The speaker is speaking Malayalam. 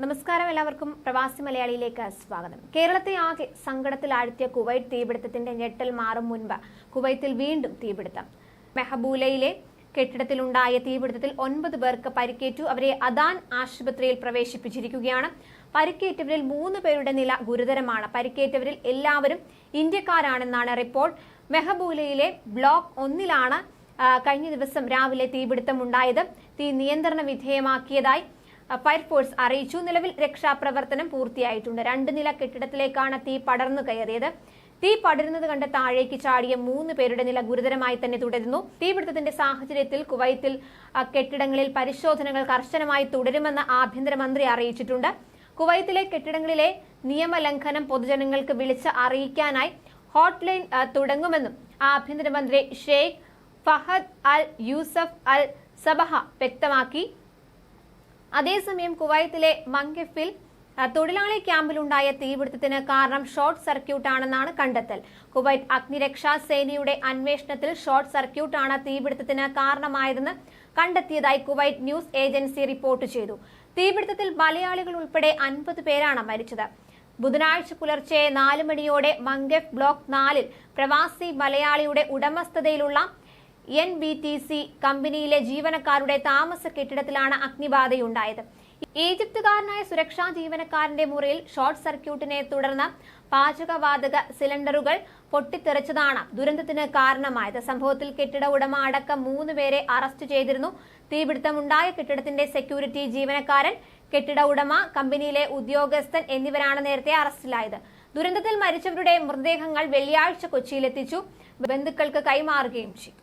നമസ്കാരം എല്ലാവർക്കും. പ്രവാസി മലയാളിയിലേക്ക് സ്വാഗതം. കേരളത്തെ ആകെ സങ്കടത്തിലാഴ്ത്തിയ കുവൈറ്റ് തീപിടുത്തത്തിന്റെ ഞെട്ടൽ മാറും മുൻപ് കുവൈത്തിൽ വീണ്ടും തീപിടുത്തം. മെഹബൂലയിലെ കെട്ടിടത്തിലുണ്ടായ തീപിടുത്തത്തിൽ ഒൻപത് പേർക്ക് പരിക്കേറ്റു. അവരെ അദാൻ ആശുപത്രിയിൽ പ്രവേശിപ്പിച്ചിരിക്കുകയാണ്. പരിക്കേറ്റവരിൽ മൂന്ന് പേരുടെ നില ഗുരുതരമാണ്. പരിക്കേറ്റവരിൽ എല്ലാവരും ഇന്ത്യക്കാരാണെന്നാണ് റിപ്പോർട്ട്. മെഹബൂലയിലെ ബ്ലോക്ക് ഒന്നിലാണ് കഴിഞ്ഞ ദിവസം രാവിലെ തീപിടുത്തം ഉണ്ടായത് തീ നിയന്ത്രണ വിധേയമാക്കിയതായി ഫയർഫോഴ്സ് അറിയിച്ചു. നിലവിൽ രക്ഷാപ്രവർത്തനം പൂർത്തിയായിട്ടുണ്ട്. രണ്ട് നില കെട്ടിടത്തിലേക്കാണ് തീ പടർന്നു കയറിയത്. തീ പടരുന്നത് കണ്ട് താഴേക്ക് ചാടിയ മൂന്ന് പേരുടെ നില ഗുരുതരമായി തന്നെ തുടരുന്നു. തീപിടുത്തത്തിന്റെ സാഹചര്യത്തിൽ കുവൈത്തിൽ കെട്ടിടങ്ങളിൽ പരിശോധനകൾ കർശനമായി തുടരുമെന്ന് ആഭ്യന്തരമന്ത്രി അറിയിച്ചിട്ടുണ്ട്. കുവൈത്തിലെ കെട്ടിടങ്ങളിലെ നിയമലംഘനം പൊതുജനങ്ങൾക്ക് വിളിച്ച് അറിയിക്കാനായി ഹോട്ട്ലൈൻ തുടങ്ങുമെന്നും ആഭ്യന്തരമന്ത്രി ഷെയ്ഖ് ഫഹദ് അൽ യൂസഫ് അൽ സബഹ വ്യക്തമാക്കി. അതേസമയം കുവൈത്തിലെ മങ്കിഫിൽ തൊഴിലാളി ക്യാമ്പിലുണ്ടായ തീപിടുത്തത്തിന് കാരണം ഷോർട്ട് സർക്യൂട്ട് ആണെന്നാണ് കണ്ടെത്തൽ. കുവൈറ്റ് അഗ്നിരക്ഷാ സേനയുടെ അന്വേഷണത്തിൽ ഷോർട്ട് സർക്യൂട്ട് ആണ് തീപിടുത്തത്തിന് കാരണമായതെന്ന് കണ്ടെത്തിയതായി കുവൈറ്റ് ന്യൂസ് ഏജൻസി റിപ്പോർട്ട് ചെയ്തു. തീപിടുത്തത്തിൽ മലയാളികൾ ഉൾപ്പെടെ അൻപത് പേരാണ് മരിച്ചത്. ബുധനാഴ്ച പുലർച്ചെ നാല് മണിയോടെ മങ്കഫ് ബ്ലോക്ക് നാലിൽ പ്രവാസി മലയാളിയുടെ ഉടമസ്ഥതയിലുള്ള എൻ ബി ടി സി കമ്പനിയിലെ ജീവനക്കാരുടെ താമസ കെട്ടിടത്തിലാണ് അഗ്നിബാധയുണ്ടായത്. ഈജിപ്തുകാരനായ സുരക്ഷാ ജീവനക്കാരന്റെ മുറിയിൽ ഷോർട്ട് സർക്യൂട്ടിനെ തുടർന്ന് പാചകവാതക സിലിണ്ടറുകൾ പൊട്ടിത്തെറിച്ചതാണ് ദുരന്തത്തിന് കാരണമായത്. സംഭവത്തിൽ കെട്ടിട ഉടമ അടക്കം മൂന്ന് പേരെ അറസ്റ്റ് ചെയ്തിരുന്നു. തീപിടുത്തമുണ്ടായ കെട്ടിടത്തിന്റെ സെക്യൂരിറ്റി ജീവനക്കാരൻ കെട്ടിട ഉടമ കമ്പനിയിലെ ഉദ്യോഗസ്ഥൻ എന്നിവരാണ് നേരത്തെ അറസ്റ്റിലായത്. ദുരന്തത്തിൽ മരിച്ചവരുടെ മൃതദേഹങ്ങൾ വെള്ളിയാഴ്ച കൊച്ചിയിലെത്തിച്ചു. ബന്ധുക്കൾക്ക് കൈമാറുകയും ചെയ്തു.